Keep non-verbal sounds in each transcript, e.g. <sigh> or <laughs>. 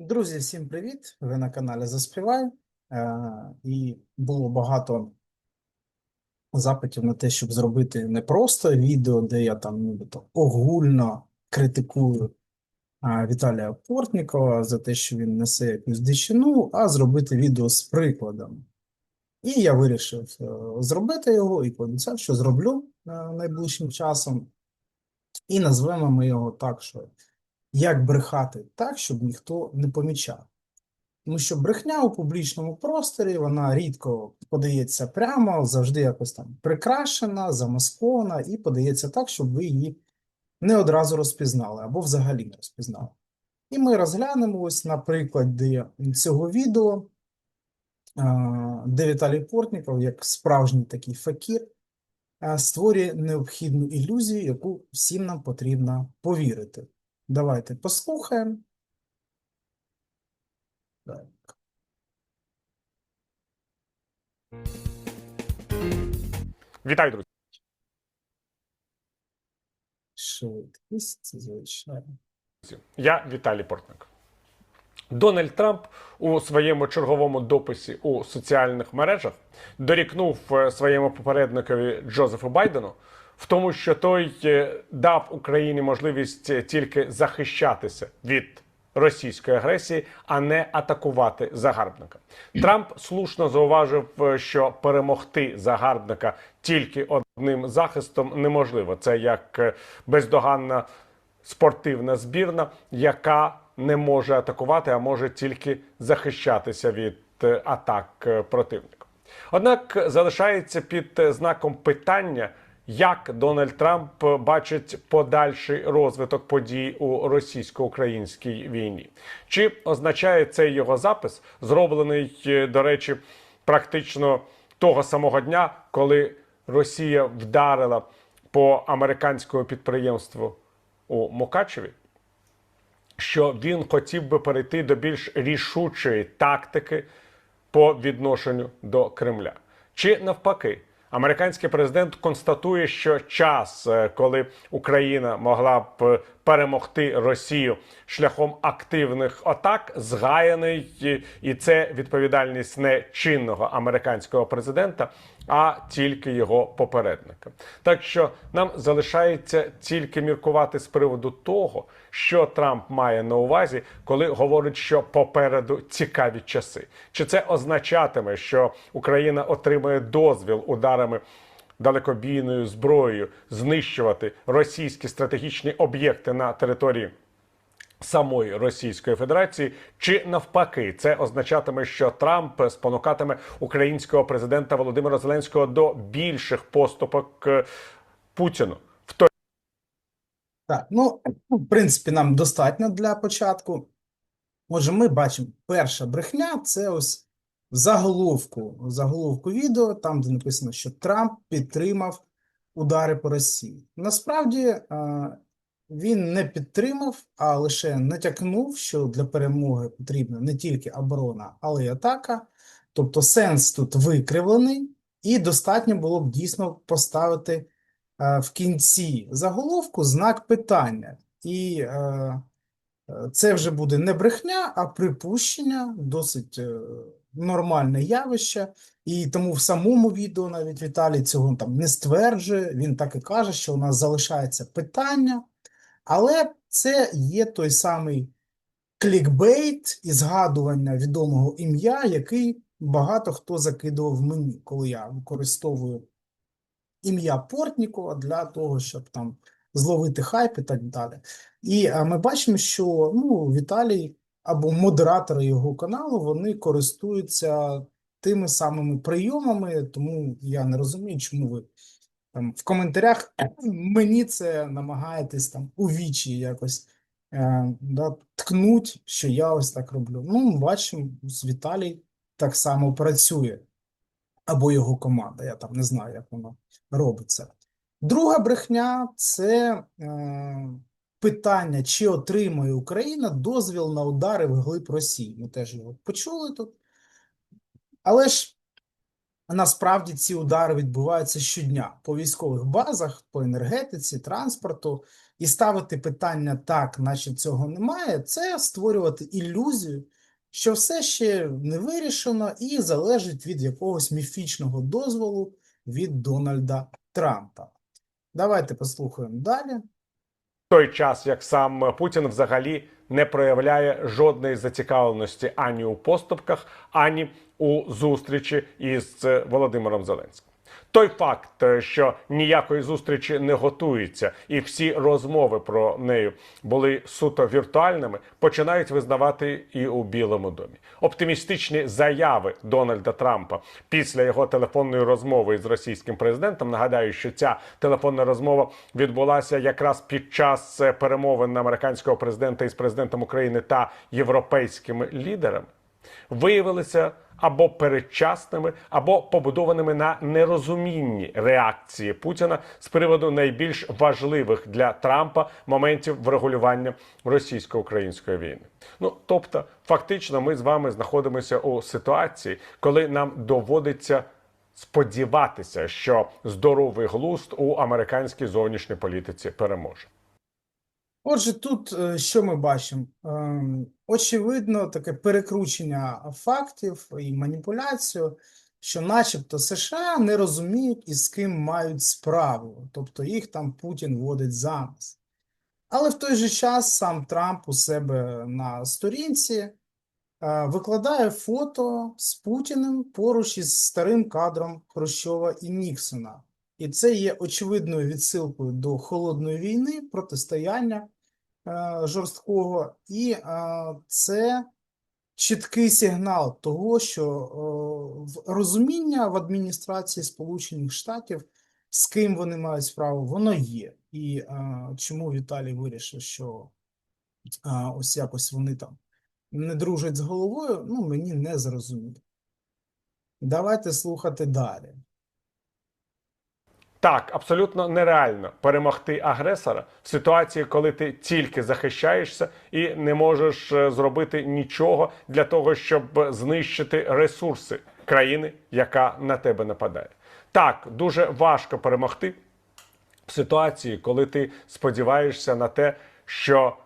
Друзі, всім привіт! Ви на каналі Заспівай. Е, І було багато запитів на те, щоб зробити не просто відео, де я там нібито огульно критикую а, Віталія Портнікова за те, що він несе якусь дичину, а зробити відео з прикладом. І я вирішив е, зробити його і пообіцяв, що зроблю е, найближчим часом. І назвемо ми його так, що як брехати так, щоб ніхто не помічав. Тому що брехня у публічному просторі, вона рідко подається прямо, завжди якось там прикрашена, замаскована і подається так, щоб ви її не одразу розпізнали або взагалі не розпізнали. І ми розглянемо ось на прикладі цього відео, де Віталій Портніков, як справжній такий факір, створює необхідну ілюзію, яку всім нам потрібно повірити. Давайте послухаємо. Так. Вітаю, друзі. Швидкість, звичайно. Я Віталій Портник. Дональд Трамп у своєму черговому дописі у соціальних мережах дорікнув е, своєму попередникові Джозефу Байдену в тому, що той е, дав Україні можливість е, тільки захищатися від російської агресії, а не атакувати загарбника. Трамп слушно зауважив, е, що перемогти загарбника тільки одним захистом неможливо. Це як бездоганна спортивна збірна, яка не може атакувати, а може тільки захищатися від атак противника. Однак залишається під знаком питання, як Дональд Трамп бачить подальший розвиток подій у російсько-українській війні. Чи означає цей його запис, зроблений, е, до речі, практично того самого дня, коли Росія вдарила по американському підприємству у Мукачеві, що він хотів би перейти до більш рішучої тактики по відношенню до Кремля. Чи навпаки, американський президент констатує, що час, е, коли Україна могла б перемогти Росію шляхом активних атак, згаяний, і- це відповідальність не чинного американського президента, а тільки його попередника. Так що нам залишається тільки міркувати з приводу того, що Трамп має на увазі, коли говорить, що попереду цікаві часи. Чи це означатиме, що Україна отримає дозвіл ударами? Далекобійною зброєю знищувати російські стратегічні об'єкти на території самої Російської Федерації, чи навпаки, це означатиме, що Трамп спонукатиме українського президента Володимира Зеленського до більших поступок е, Путіну в той Так, ну, в принципі, нам достатньо для початку. Отже, ми бачимо, перша брехня це ось заголовку, заголовку відео, там, де написано, що Трамп підтримав удари по Росії. Насправді, е, він не підтримав, а лише натякнув, що для перемоги потрібна не тільки оборона, але й атака. Тобто сенс тут викривлений, і достатньо було б дійсно поставити е, в кінці заголовку знак питання. І е, це вже буде не брехня, а припущення, досить нормальне явище. І тому в самому відео навіть Віталій цього там не стверджує. Він так і каже, що у нас залишається питання, але це є той самий клікбейт і згадування відомого ім'я, який багато хто закидував мені, коли я використовую ім'я Портнікова для того, щоб там зловити хайп і так далі. І ми бачимо, що ну, Віталій або модератори його каналу вони користуються тими самими прийомами, тому я не розумію, чому ви там в коментарях мені це намагаєтесь там у вічі якось е, да, ткнуть, що я ось так роблю. Ну, бачимо, з Віталій так само працює, або його команда. Я там не знаю, як воно робиться. Друга брехня це е, питання, чи отримує Україна дозвіл на удари вглиб Росії. Ми теж його почули тут. Але ж насправді ці удари відбуваються щодня по військових базах, по енергетиці, транспорту. і ставити питання так, наче цього немає, це створювати ілюзію, що все ще не вирішено і залежить від якогось міфічного дозволу від Дональда Трампа. Давайте послухаємо далі. Той час як сам Путін взагалі не проявляє жодної зацікавленості ані у поступках, ані у зустрічі із е, Володимиром Зеленським. Той факт, е, що ніякої зустрічі не готується, і всі розмови про неї були суто віртуальними, починають визнавати і у Білому домі. Оптимістичні заяви Дональда Трампа після його телефонної розмови із російським президентом. Нагадаю, що ця телефонна розмова відбулася якраз під час е, перемовин американського президента із президентом України та європейськими лідерами виявилися або передчасними, або побудованими на нерозумінні реакції Путіна з приводу найбільш важливих для Трампа моментів врегулювання російсько-української війни. Ну тобто, фактично, ми з вами знаходимося у ситуації, коли нам доводиться. Сподіватися, що здоровий глузд у американській зовнішній політиці переможе. Отже, тут е, що ми бачимо? Ем, Очевидно, таке перекручення фактів і маніпуляцію, що начебто США не розуміють, із ким мають справу, тобто їх там Путін водить за. Але в той же час сам Трамп у себе на сторінці е, викладає фото з Путіним поруч із старим кадром Хрущова і Ніксона. І це є очевидною відсилкою до холодної війни, протистояння жорсткого, і е, це чіткий сигнал того, що е, розуміння в адміністрації Сполучених Штатів, з ким вони мають справу, воно є. І е, чому Віталій вирішив, що е, ось якось вони там не дружать з головою, ну мені не зрозуміло. Давайте слухати далі. Так, абсолютно нереально перемогти агресора в ситуації, коли ти тільки захищаєшся і не можеш е, зробити нічого для того, щоб знищити ресурси країни, яка на тебе нападає. Так, дуже важко перемогти в ситуації, коли ти сподіваєшся на те, що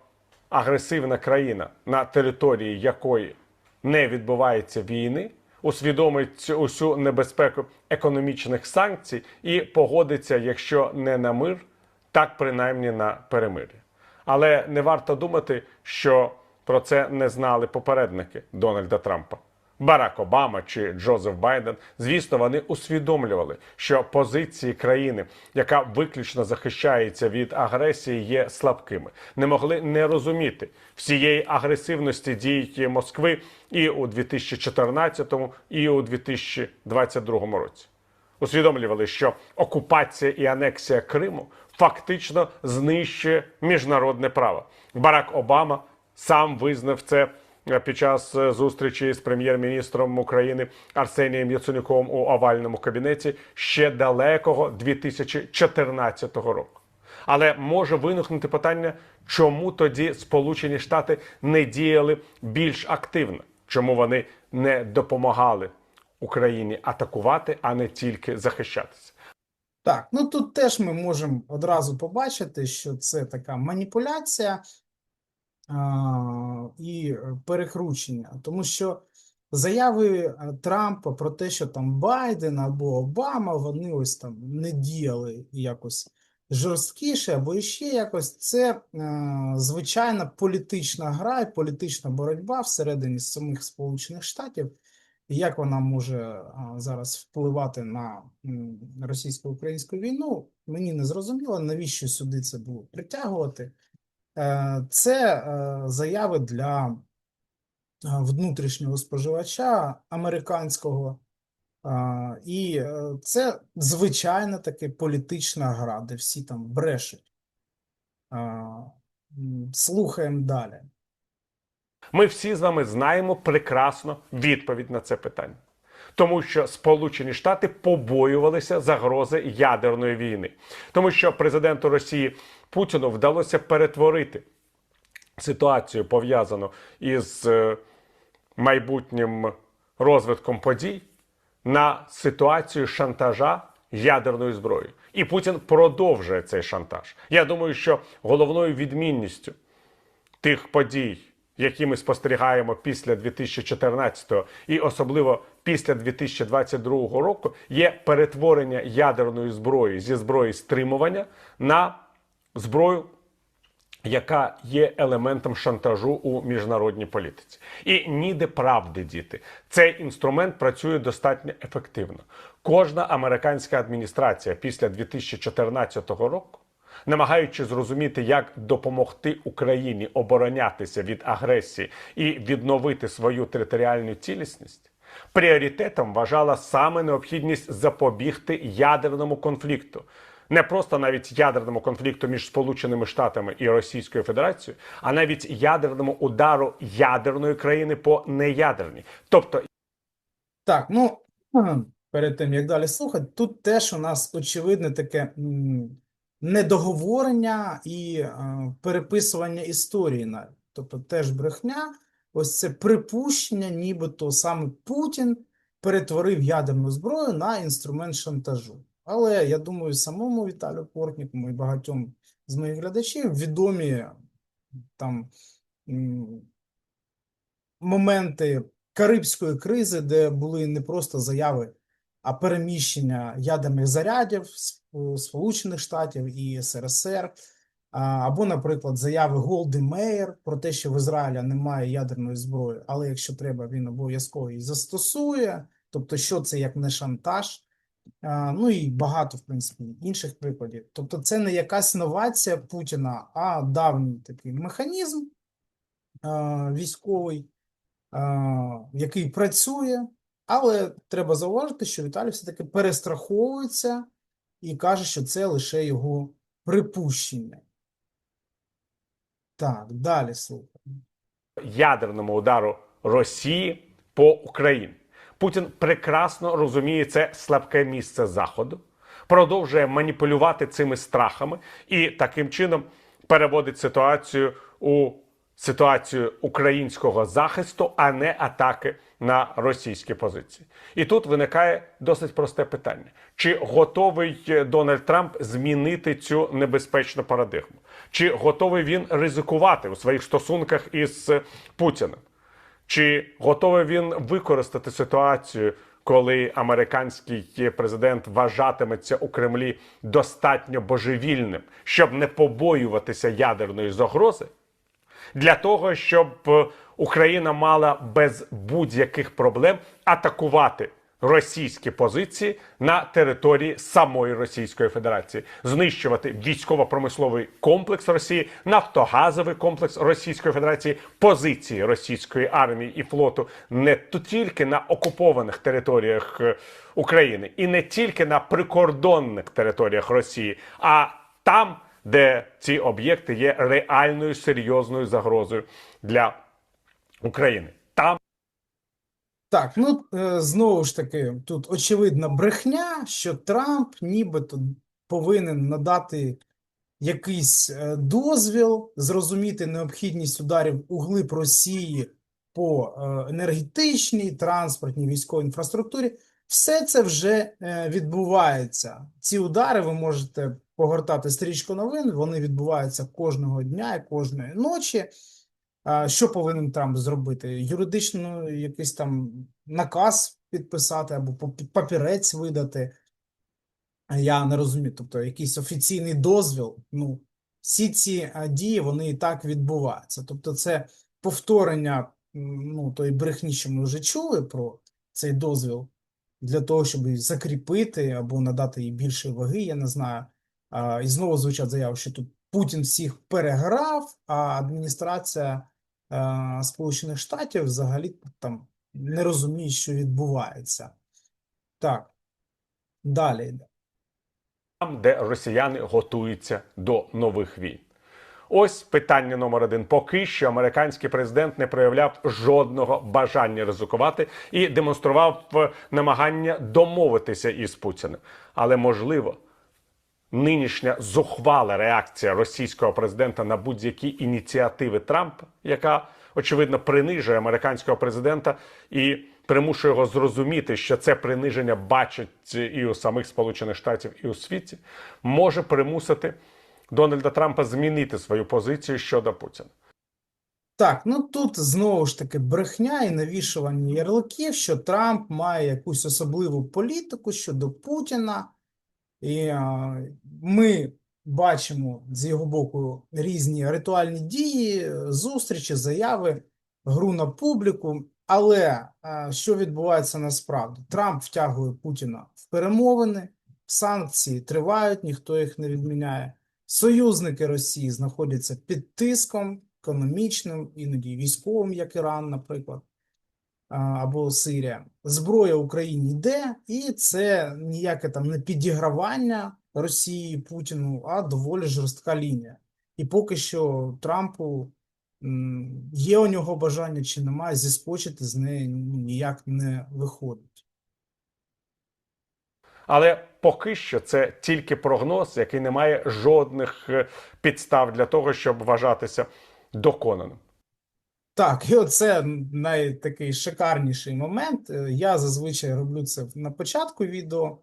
агресивна країна, на території якої не відбувається війни, усвідомить усю небезпеку економічних санкцій і погодиться, якщо не на мир, так принаймні на перемир'я. Але не варто думати, що про це не знали попередники Дональда Трампа. Барак Обама чи Джозеф Байден, звісно, вони усвідомлювали, що позиції країни, яка виключно захищається від агресії, є слабкими, не могли не розуміти всієї агресивності дій Москви і у 2014, і у 2022 році. Усвідомлювали, що окупація і анексія Криму фактично знищує міжнародне право. Барак Обама сам визнав це під час е, зустрічі з прем'єр-міністром України Арсенієм Яценюком у овальному кабінеті ще далекого 2014 року. Але може виникнути питання, чому тоді Сполучені Штати не діяли більш активно, чому вони не допомагали Україні атакувати, а не тільки захищатися. Так, ну тут теж ми можемо одразу побачити, що це така маніпуляція і перекручення, тому що заяви е, Трампа про те, що там Байден або Обама, вони ось там не діяли якось жорсткіше або ще якось, це е, звичайна політична гра і політична боротьба всередині самих Сполучених Штатів. Як вона може зараз впливати на російсько-українську війну, мені не зрозуміло, навіщо сюди це було притягувати. Е, Це е, заяви для е, внутрішнього споживача американського, і це звичайна таки політична гра, де всі там брешуть. Слухаємо далі. Ми всі з вами знаємо прекрасно відповідь на це питання. Тому що Сполучені Штати побоювалися загрози ядерної війни, тому що президенту Росії Путіну вдалося перетворити ситуацію, пов'язану із е, майбутнім розвитком подій, на ситуацію шантажа ядерною зброєю. І Путін продовжує цей шантаж. Я думаю, що головною відмінністю тих подій, які ми спостерігаємо після 2014 і особливо після 2022 року, є перетворення ядерної зброї зі зброї стримування на зброю яка є елементом шантажу у міжнародній політиці. І ніде правди діти. Цей інструмент працює достатньо ефективно. Кожна американська адміністрація після 2014 року, намагаючись зрозуміти, як допомогти Україні оборонятися від агресії і відновити свою територіальну цілісність. Пріоритетом вважала саме необхідність запобігти ядерному конфлікту, не просто навіть ядерному конфлікту між Сполученими Штатами і Російською Федерацією, а навіть ядерному удару ядерної країни по неядерній. Тобто Так, ну <clears throat> перед тим як далі слухати, тут теж у нас очевидне таке недоговорення і е, переписування історії навіть. Тобто теж брехня, ось це припущення, нібито саме Путін перетворив ядерну зброю на інструмент шантажу. Але я думаю, самому Віталію Портніку і багатьом з моїх глядачів відомі там моменти Карибської кризи, де були не просто заяви, а переміщення ядерних зарядів з Сполучених Штатів і СРСР, або, наприклад, заяви Голди Меєр про те, що в Ізраїля немає ядерної зброї, але якщо треба, він обов'язково її застосує. Тобто, що це як не шантаж? Ну і багато, в принципі, інших прикладів. Тобто, це не якась новація Путіна, а давній такий механізм військовий, який працює, але треба зауважити, що Віталій все-таки перестраховується і каже, що це лише його припущення. Так, далі слухаємо. ядерному удару Росії по Україні. Путін прекрасно розуміє це слабке місце Заходу, продовжує маніпулювати цими страхами і таким чином переводить ситуацію у ситуацію українського захисту, а не атаки на російські позиції. І тут виникає досить просте питання: чи готовий Дональд Трамп змінити цю небезпечну парадигму? Чи готовий він ризикувати у своїх стосунках із Путіним? Чи готовий він використати ситуацію, коли американський президент вважатиметься у Кремлі достатньо божевільним, щоб не побоюватися ядерної загрози? Для того, щоб е, Україна мала без будь-яких проблем атакувати російські позиції на території самої Російської Федерації, знищувати військово-промисловий комплекс Росії, нафтогазовий комплекс Російської Федерації, позиції російської армії і флоту не тільки на окупованих територіях е, України і не тільки на прикордонних територіях Росії, а там, де ці об'єкти є реальною серйозною загрозою для України. Там Так, ну е, знову ж таки, тут очевидна брехня, що Трамп нібито повинен надати якийсь е, дозвіл, зрозуміти необхідність ударів у глиб Росії по е, енергетичній, транспортній, військовій інфраструктурі. Все це вже відбувається. Ці удари ви можете погортати стрічку новин, вони відбуваються кожного дня і кожної ночі. Що повинен Трамп зробити? Юридично якийсь там наказ підписати або папірець видати? Я не розумію. Тобто якийсь офіційний дозвіл. Ну, всі ці дії вони і так відбуваються. Тобто, це повторення ну, тої брехні, що ми вже чули про цей дозвіл для того, щоб закріпити або надати їй більше ваги, я не знаю. І знову звучать заяви, що тут Путін всіх переграв, а адміністрація е, Сполучених Штатів взагалі там не розуміє, що відбувається. Так, далі йде. там, де росіяни готуються до нових війн. Ось питання номер один. Поки що американський президент не проявляв жодного бажання ризикувати і демонстрував е, намагання домовитися із Путіним. Але можливо, нинішня зухвала реакція російського президента на будь-які ініціативи Трампа, яка очевидно принижує американського президента і примушує його зрозуміти, що це приниження бачать і у самих Сполучених Штатів, і у світі, може примусити Дональда Трампа змінити свою позицію щодо Путіна. Так, ну тут знову ж таки брехня і навішування ярликів, що Трамп має якусь особливу політику щодо Путіна. І ми бачимо з його боку різні ритуальні дії, зустрічі, заяви, гру на публіку. Але що відбувається насправді? Трамп втягує Путіна в перемовини, санкції тривають, ніхто їх не відміняє. Союзники Росії знаходяться під тиском економічним, іноді військовим, як Іран, наприклад, або Сирія. Зброя Україні йде, і це ніяке там не підігравання Росії Путіну, а доволі жорстка лінія. І поки що Трампу є у нього бажання чи немає, зіскочити з неї ну, ніяк не виходить. Але поки що це тільки прогноз, який не має жодних е, підстав для того, щоб вважатися доконаним. Так, і оце найтакий шикарніший момент. Е, Я зазвичай роблю це на початку відео,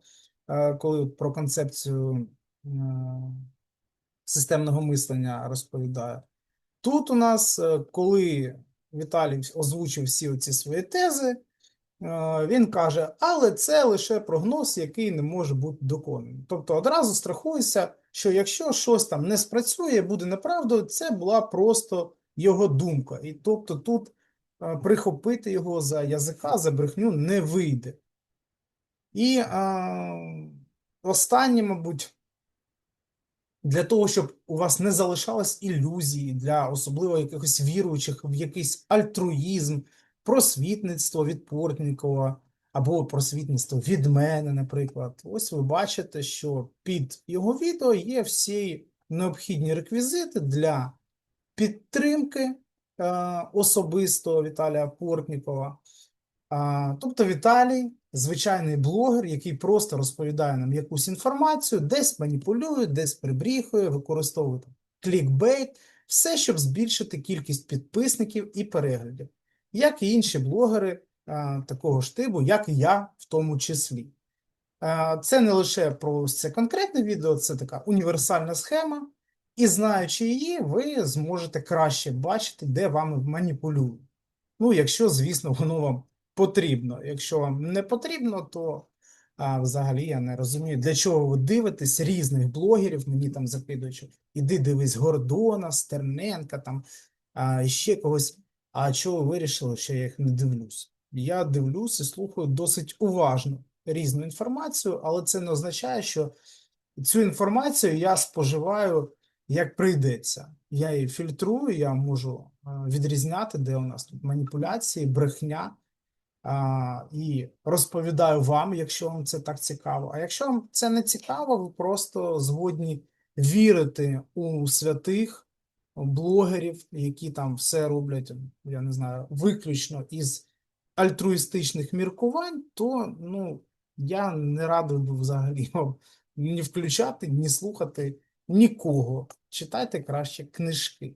е, коли про концепцію е, системного мислення розповідаю. Тут у нас, коли Віталій озвучив всі оці свої тези, він каже, але це лише прогноз, який не може бути доконаний. Тобто одразу страхуйся, що якщо щось там не спрацює, буде неправдою, це була просто його думка. І тобто тут прихопити його за язика, за брехню не вийде. І е, останнє, мабуть, для того, щоб у вас не залишалось ілюзії, для особливо якихось віруючих в якийсь альтруїзм, просвітництво від Портнікова або просвітництво від мене, наприклад. Ось ви бачите, що під його відео є всі необхідні реквізити для підтримки е, особисто Віталія Портнікова. Тобто Віталій, звичайний блогер, який просто розповідає нам якусь інформацію, десь маніпулює, десь прибріхує, використовує клікбейт, все, щоб збільшити кількість підписників і переглядів, як і інші блогери такого ж типу, як і я в тому числі. Це не лише про це конкретне відео, це така універсальна схема, і знаючи її, ви зможете краще бачити, де вами маніпулюють. Ну, якщо, звісно, воно вам потрібно. Якщо вам не потрібно, то а, взагалі я не розумію, для чого ви дивитесь різних блогерів, мені там закидують, іди дивись Гордона, Стерненка, там, а, ще когось. А чого ви вирішили, що я їх не дивлюсь? Я дивлюсь і слухаю досить уважно різну інформацію, але це не означає, що цю інформацію я споживаю як прийдеться. Я її фільтрую, я можу відрізняти, де у нас тут маніпуляції, брехня і розповідаю вам, якщо вам це так цікаво. А якщо вам це не цікаво, ви просто згодні вірити у святих блогерів, які там все роблять, я не знаю, виключно із альтруїстичних міркувань, то ну, я не радив би взагалі <laughs> ні включати, ні слухати нікого. Читайте краще книжки.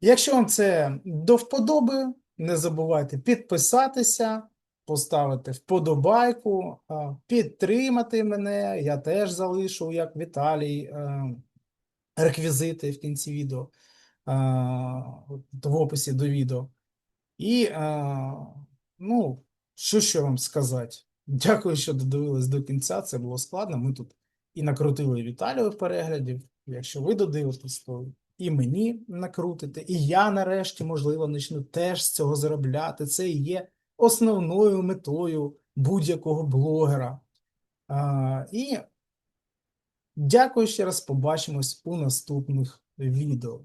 Якщо вам це до вподоби, не забувайте підписатися, поставити вподобайку, підтримати мене. Я теж залишу, як Віталій, е, реквізити в кінці відео, в описі до відео. І, ну, що ще вам сказати? Дякую, що додивились до кінця. Це було складно. Ми тут і накрутили Віталію переглядів. Якщо ви додивитесь, то і мені накрутите, і я нарешті, можливо, почну теж з цього заробляти. Це і є основною метою будь-якого блогера. А, і дякую ще раз. Побачимось у наступних відео.